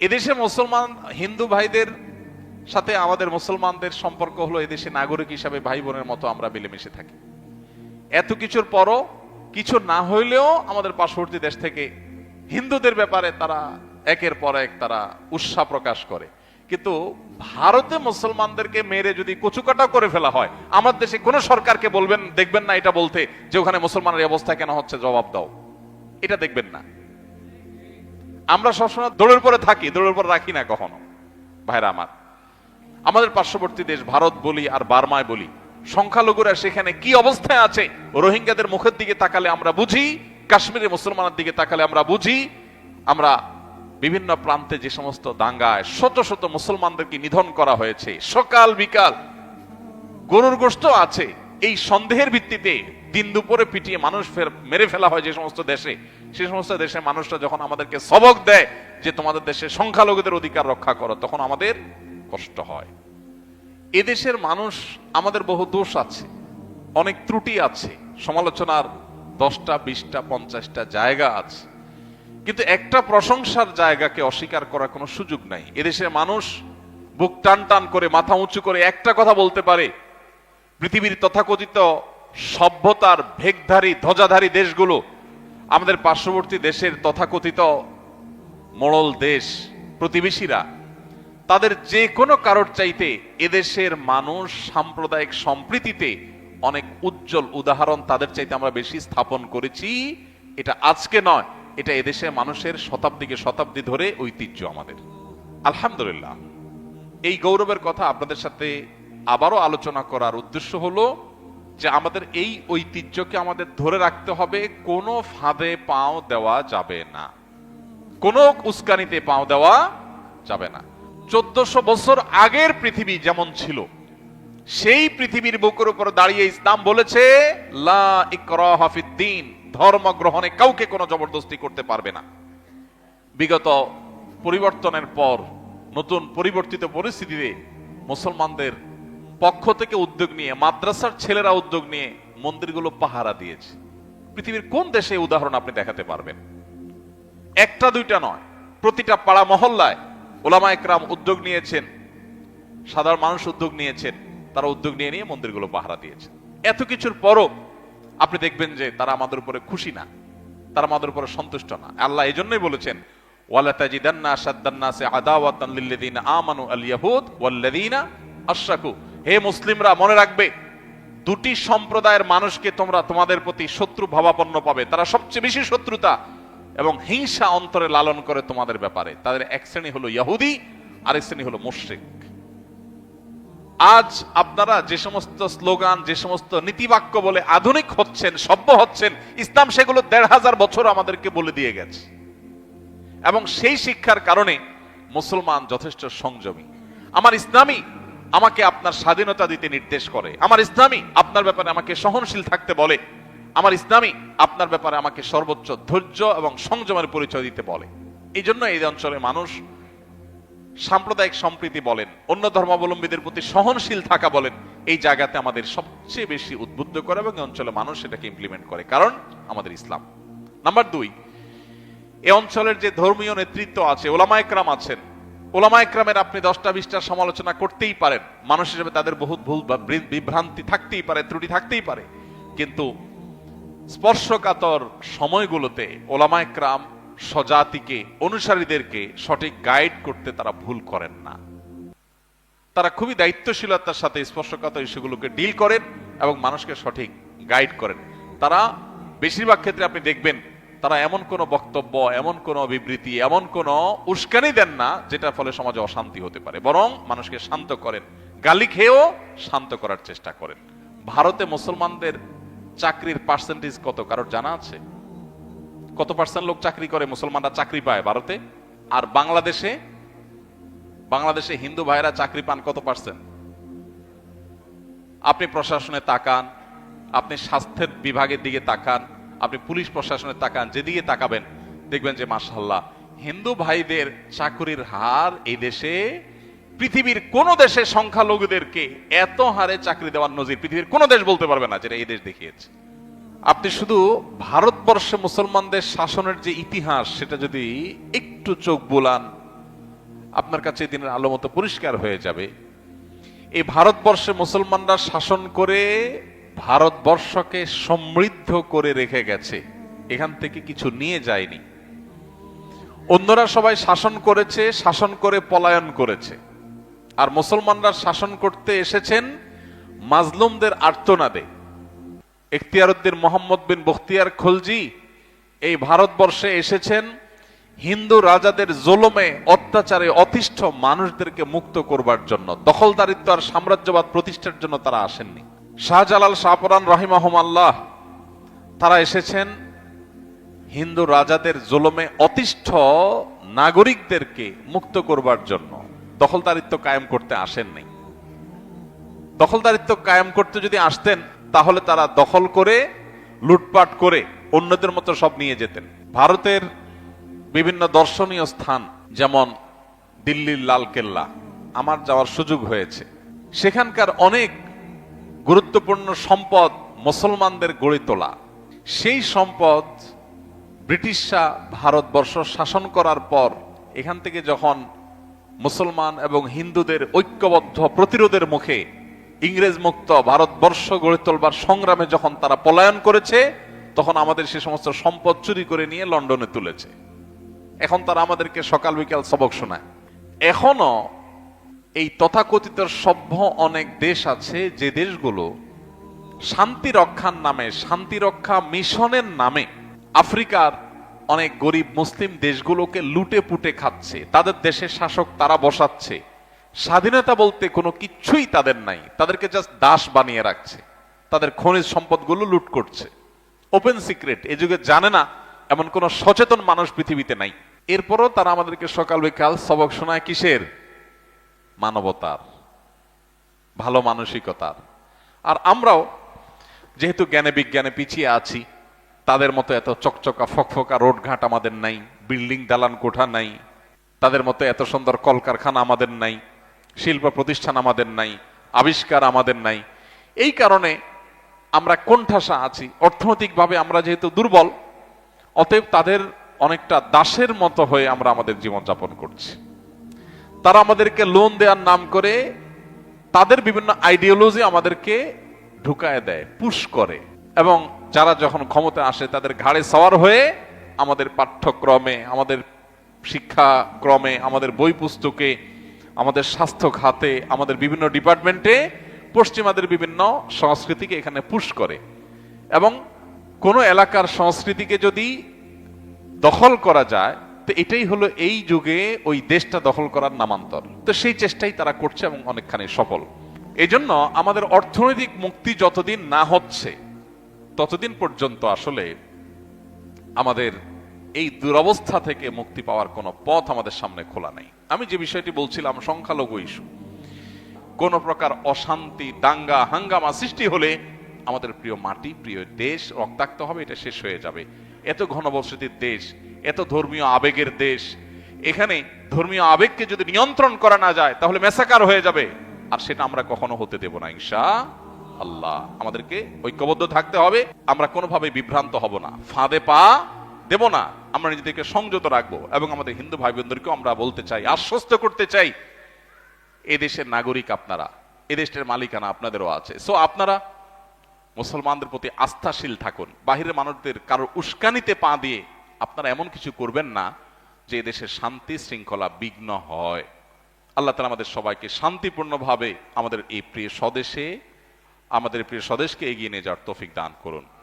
এদেশে মুসলমান হিন্দু ভাইদের সাথে আমাদের মুসলমানদের সম্পর্ক হলো এদেশে নাগরিক হিসাবে ভাই বোনের মতো আমরা মিলেমিশে থাকি। এত কিছুর পরও কিছু না হইলেও আমাদের পার্শ্ববর্তী দেশ থেকে হিন্দুদের ব্যাপারে তারা একের পর এক তারা উৎসাহ প্রকাশ করে। কিন্তু ভারতে মুসলমানদেরকে মেরে যদি কচুকাটা করে ফেলা হয়, আমার দেশে কোন সরকারকে বলবেন, দেখবেন না এটা বলতে যে ওখানে মুসলমানের অবস্থা কেন হচ্ছে, জবাব দাও। এটা দেখবেন না। আমরা সবসময় দৌড়ের পরে থাকি দৌড়ের পরে রাখি না কখনো। ভাইরা আমার, আমাদের পার্শ্ববর্তী দেশ ভারত বলি আর বার্মায় বলি, সংখ্যালঘুরা সেখানে কি অবস্থায় আছে, রোহিঙ্গাদের মুখের দিকে তাকালে আমরা বুঝি, কাশ্মীরের মুসলমানের দিকে তাকালে আমরা বুঝি, আমরা বিভিন্ন প্রান্তে যে সমস্ত দাঙ্গায় শত শত মুসলমানদেরকে নিধন করা হয়েছে। সকাল বিকাল গরুর গোস্ত আছে এই সন্দেহের ভিত্তিতে দিন দুপুরে পিটিয়ে মানুষ ফের- মেরে ফেলা হয় যে সমস্ত দেশে। সে সমস্ত দেশের মানুষরা যখন আমাদেরকে সবক দেয় যে তোমাদের দেশে সংখ্যালঘুদের অধিকার রক্ষা করো, তখন আমাদের কষ্ট হয়। এদেশের মানুষ, আমাদের বহু দোষ আছে, অনেক ত্রুটি আছে, সমালোচনার দশটা, বিশটা, পঞ্চাশটা জায়গা আছে। কিন্তু একটা প্রশংসার জায়গাকে অস্বীকার করার কোনো সুযোগ নাই। এদেশের মানুষ বুক টান টান করে, মাথা উঁচু করে একটা কথা বলতে পারে পৃথিবীর তথাকথিত সভ্যতার ভেগধারী ধ্বজাধারী দেশগুলো আমাদের পার্শ্ববর্তী দেশের তথাকথিত মোড়ল দেশ, প্রতিবেশীরা, তাদের যে কোনো কারোর চাইতে এদেশের মানুষ সাম্প্রদায়িক সম্প্রীতিতে অনেক উজ্জ্বল উদাহরণ তাদের চাইতে আমরা বেশি স্থাপন করেছি। এটা আজকে নয়, এটা এদেশের মানুষের শতাব্দীকে শতাব্দী ধরে ঐতিহ্য আমাদের। আলহামদুলিল্লাহ, এই গৌরবের কথা আপনাদের সাথে আবারও আলোচনা করার উদ্দেশ্য হলো যে আমাদের এই ঐতিহ্যকে আমাদের ধরে রাখতে হবে, কোনো ফাঁদে পাও দেওয়া যাবে না। কোনো উস্কানিতে পাও দেওয়া যাবে না। চোদ্দশো বছর আগের পৃথিবী যেমন ছিল, সেই পৃথিবীর বুকের উপর দাঁড়িয়ে ইসলাম বলেছে, লা ইকরাহা ফিদ্দীন, ধর্ম গ্রহণে কাউকে কোনো জবরদস্তি করতে পারবে না। বিগত পরিবর্তনের পর, নতুন পরিবর্তিত পরিস্থিতিতে মুসলমানদের পক্ষ থেকে উদ্যোগ নিয়ে, মাদ্রাসার ছেলেরা উদ্যোগ নিয়ে মন্দিরগুলো পাহারা দিয়েছে। পৃথিবীর কোন দেশে উদাহরণ আপনি দেখাতে পারবেন? একটা, দুইটা নয়। প্রতিটা পাড়া মহল্লায় ওলামা একরাম উদ্যোগ নিয়েছেন, সাধারণ মানুষ উদ্যোগ নিয়েছেন, তারা উদ্যোগ নিয়ে নিয়ে মন্দিরগুলো পাহারা দিয়েছেন। এত কিছুর পরও আপনি দেখবেন যে তারা আমাদের উপরে খুশি না, তারা আমাদের উপরে সন্তুষ্ট না। আল্লাহ এই জন্যই বলেছেন, ওয়ালা তাজিদান্না আশাদ্দান্নাসে আদাওয়াতান লিল্লাযিনা আমানু আল ইয়াহুদ ওয়াল্লাযিনা আশরাকু। হে মুসলিমরা, মনে রাখবে, দুটি সম্প্রদায়ের মানুষকে তোমরা তোমাদের প্রতি শত্রু ভাবাপন্ন পাবে। তারা সবচেয়ে বেশি শত্রুতা এবং হিংসা অন্তরে লালন করে তোমাদের ব্যাপারে। তাদের এক শ্রেণি হলো ইহুদি, আরেক শ্রেণি হলো মুশরিক। আজ আপনারা যে সমস্ত স্লোগান, যে সমস্ত নীতিবাক্য বলে আধুনিক হচ্ছেন, সভ্য হচ্ছেন, ইসলাম সেগুলো দেড় হাজার বছর আমাদেরকে বলে দিয়ে গেছে। এবং সেই শিক্ষার কারণে মুসলমান যথেষ্ট সংযমী। আমার ইসলামী আমাকে আপনার স্বাধীনতা দিতে নির্দেশ করে। আমার ইসলামী আপনার ব্যাপারে আমাকে সহনশীল থাকতে বলে। আমার ইসলামী আপনার ব্যাপারে আমাকে সর্বোচ্চ ধৈর্য এবং সংযমের পরিচয় দিতে বলে। এই জন্য এই অঞ্চলের মানুষ সাম্প্রদায়িক সম্প্রীতি বলেন, অন্য ধর্মাবলম্বীদের প্রতি সহনশীল থাকা বলেন, এই জায়গাতে আমাদের সবচেয়ে বেশি উদ্বুদ্ধ করে এবং এই অঞ্চলে মানুষ সেটাকে ইমপ্লিমেন্ট করে। কারণ আমাদের ইসলাম। নাম্বার দুই, এ অঞ্চলের যে ধর্মীয় নেতৃত্ব আছে, ওলামা একরাম আছেন ওলামা একরামের আপনি দশটা, বিশটা সমালোচনা করতেই পারেন। মানুষ হিসেবে তাদের বহুত ভুল বিভ্রান্তি থাকতেই পারে, ত্রুটি থাকতেই পারে। কিন্তু স্পর্শকাতর সময়গুলোতে ওলামা একরাম স্বজাতিকে, অনুসারীদেরকে সঠিক গাইড করতে তারা ভুল করেন না। তারা খুবই দায়িত্বশীলতার সাথে স্পর্শকাতর ইস্যুগুলোকে ডিল করেন এবং মানুষকে সঠিক গাইড করেন। তারা বেশিরভাগ ক্ষেত্রে আপনি দেখবেন তারা এমন কোনো বক্তব্য, এমন কোনো বিবৃতি, এমন কোনো উস্কানি দেন না, যেটার ফলে সমাজে অশান্তি হতে পারে। বরং মানুষকে শান্ত করেন, গালি খেয়েও শান্ত করার চেষ্টা করেন। ভারতে মুসলমানদের চাকরির পার্সেন্টেজ কত, কারোর জানা আছে? কত পার্সেন্ট লোক চাকরি করে, মুসলমানরা চাকরি পায় ভারতে? আর বাংলাদেশে? বাংলাদেশে হিন্দু ভাইরা চাকরি পান কত পার্সেন্ট আপনি প্রশাসনে তাকান, আপনি স্বাস্থ্যের বিভাগের দিকে তাকান আপনি পুলিশ প্রশাসনে তাকান, যেদিকে তাকাবেন, দেখবেন যে মাসাল্লাহ হিন্দু ভাইদের চাকরির হার এই দেশে, পৃথিবীর কোন দেশে সংখ্যালঘুদেরকে এত হারে চাকরি দেওয়ার নজির পৃথিবীর কোন দেশ বলতে পারবে না যেটা এই দেশ দেখিয়েছে। আপনি শুধু ভারতবর্ষে মুসলমানদের শাসনের যে ইতিহাস, সেটা যদি একটু চোখ বোলান, আপনার কাছে দিনের আলো মতো পরিষ্কার হয়ে যাবে। এই ভারতবর্ষে মুসলমানরা শাসন করে ভারতবর্ষকে সমৃদ্ধ করে রেখে গেছে। এখান থেকে কিছু নিয়ে যায়নি। অন্যরা সবাই শাসন করেছে, শাসন করে পলায়ন করেছে। আর মুসলমানরা শাসন করতে এসেছেন মাজলুমদের আর্তনাদে। এখতিয়ারউদ্দিন মোহাম্মদ বিন বখতিয়ার খলজি এই ভারতবর্ষে এসেছেন, হিন্দু রাজাদের জোলমে, অত্যাচারে অতিষ্ঠ মানুষদেরকে মুক্ত করবার জন্য। দখলদারিত্ব আর সাম্রাজ্যবাদ প্রতিষ্ঠার জন্য তারা আসেননি। শাহজালাল শাহপরান রহিমাহম আল্লাহ তারা এসেছেন হিন্দু রাজাদের জোলমে অতিষ্ঠ নাগরিকদেরকে মুক্ত করবার জন্য। দখলদারিত্ব কায়েম করতে আসেননি দখলদারিত্ব কায়েম করতে যদি আসতেন, তাহলে তারা দখল করে, লুটপাট করে অন্যদের মতো সব নিয়ে যেতেন। ভারতের বিভিন্ন দর্শনীয় স্থান, যেমন দিল্লির লাল কেল্লা আমার যাওয়ার সুযোগ হয়েছে। সেখানকার অনেক গুরুত্বপূর্ণ সম্পদ মুসলমানদের গড়ে তোলা। সেই সম্পদ ব্রিটিশরা ভারতবর্ষ শাসন করার পর, এখান থেকে যখন মুসলমান এবং হিন্দুদের ঐক্যবদ্ধ প্রতিরোধের মুখে ইংরেজ মুক্ত ভারতবর্ষ গড়ে তোলবার সংগ্রামে যখন তারা পলায়ন করেছে, তখন আমাদের সে সমস্ত সম্পদ চুরি করে নিয়ে লন্ডনে তুলেছে। এখন তারা আমাদেরকে সকাল বিকাল সবক শোনায়। এখনও এই তথাকথিত সভ্য অনেক দেশ আছে যে দেশগুলো শান্তি রক্ষার নামে শান্তি রক্ষা মিশনের নামে আফ্রিকার অনেক গরিব মুসলিম দেশগুলোকে লুটে পুটে খাচ্ছে। তাদের দেশের শাসক তারা বসাচ্ছে। স্বাধীনতা বলতে কোনো কিচ্ছুই তাদের নাই। তাদেরকে জাস্ট দাস বানিয়ে রাখছে। তাদের খনিজ সম্পদগুলো লুট করছে। ওপেন সিক্রেট এ যুগে জানে না এমন কোন সচেতন মানুষ পৃথিবীতে নাই। এরপরও তারা আমাদেরকে সকাল বিকাল সবক শোনায় কিসের? মানবতার, ভালো মানসিকতার। আর আমরাও যেহেতু জ্ঞানে বিজ্ঞানে পিছিয়ে আছি, তাদের মতো এত চকচকা ফকফকা রোডঘাট আমাদের নাই, বিল্ডিং দালান কোঠা নাই, তাদের মতো এত সুন্দর কলকারখানা আমাদের নাই, শিল্প প্রতিষ্ঠান আমাদের নাই, আবিষ্কার আমাদের নাই। এই কারণে আমরা কোণঠাসা আছি। অর্থনৈতিকভাবে আমরা যেহেতু দুর্বল, অতএব তাদের অনেকটা দাসের মতো হয়ে আমরা আমাদের জীবনযাপন করছি। তারা আমাদেরকে লোন দেওয়ার নাম করে, তাদের বিভিন্ন আইডিওলজি আমাদেরকে ঢুকায় দেয় পুশ করে। এবং যারা যখন ক্ষমতা আসে, তাদের ঘাড়ে সওয়ার হয়ে আমাদের পাঠ্যক্রমে, আমাদের শিক্ষাক্রমে, আমাদের বই পুস্তকে, আমাদের স্বাস্থ্য খাতে আমাদের বিভিন্ন ডিপার্টমেন্টে পশ্চিমাদের বিভিন্ন সংস্কৃতিকে এখানে পুশ করে। এবং কোনো এলাকার সংস্কৃতিকে যদি দখল করা যায় তো এটাই হলো এই যুগে ওই দেশটা দখল করার নামান্তর। তো সেই চেষ্টাই তারা করছে এবং অনেকখানি সফল। এজন্য আমাদের অর্থনৈতিক মুক্তি যতদিন না হচ্ছে, ততদিন পর্যন্ত আসলে আমাদের এই দুরবস্থা থেকে মুক্তি পাওয়ার কোনো পথ আমাদের সামনে খোলা নেই। আমি যে বিষয়টি বলছিলাম, সংখ্যালঘু ইস্যু। কোন প্রকার অশান্তি, দাঙ্গা, হাঙ্গামা সৃষ্টি হলে আমাদের প্রিয় মাটি, প্রিয় দেশ, রক্তাক্ত হবে, এটা শেষ হয়ে যাবে। এত ঘনবসতির দেশ এত ধর্মীয় আবেগের দেশ। এখানে ধর্মীয় আবেগকে যদি নিয়ন্ত্রণ করা না যায়, তাহলে মেসাকার হয়ে যাবে। আর সেটা আমরা কখনো হতে দেব না, ইনশা আল্লাহ। আমাদেরকে ঐক্যবদ্ধ থাকতে হবে। আমরা কোনোভাবে বিভ্রান্ত হব না। ফাঁদে পা দেব না। আমরা নিজেদেরকে সংযত রাখব এবং আমাদের হিন্দু ভাই বোনদেরকেও আমরা বলতে চাই, আশ্বস্ত করতে চাই, এ দেশের নাগরিক আপনারা, এ দেশের মালিকানা আপনাদেরও আছে। সো আপনারা মুসলমানদের প্রতি আস্থাশীল থাকুন। বাহিরের মানুষদের কারোর উস্কানিতে পা দিয়ে আপনারা এমন কিছু করবেন না যে দেশের শান্তি শৃঙ্খলা বিঘ্ন হয়। আল্লাহ তালা আমাদের সবাইকে শান্তিপূর্ণভাবে আমাদের এই প্রিয় স্বদেশে, আমাদের প্রিয় স্বদেশকে এগিয়ে নিয়ে যাওয়ার তফিক দান করুন।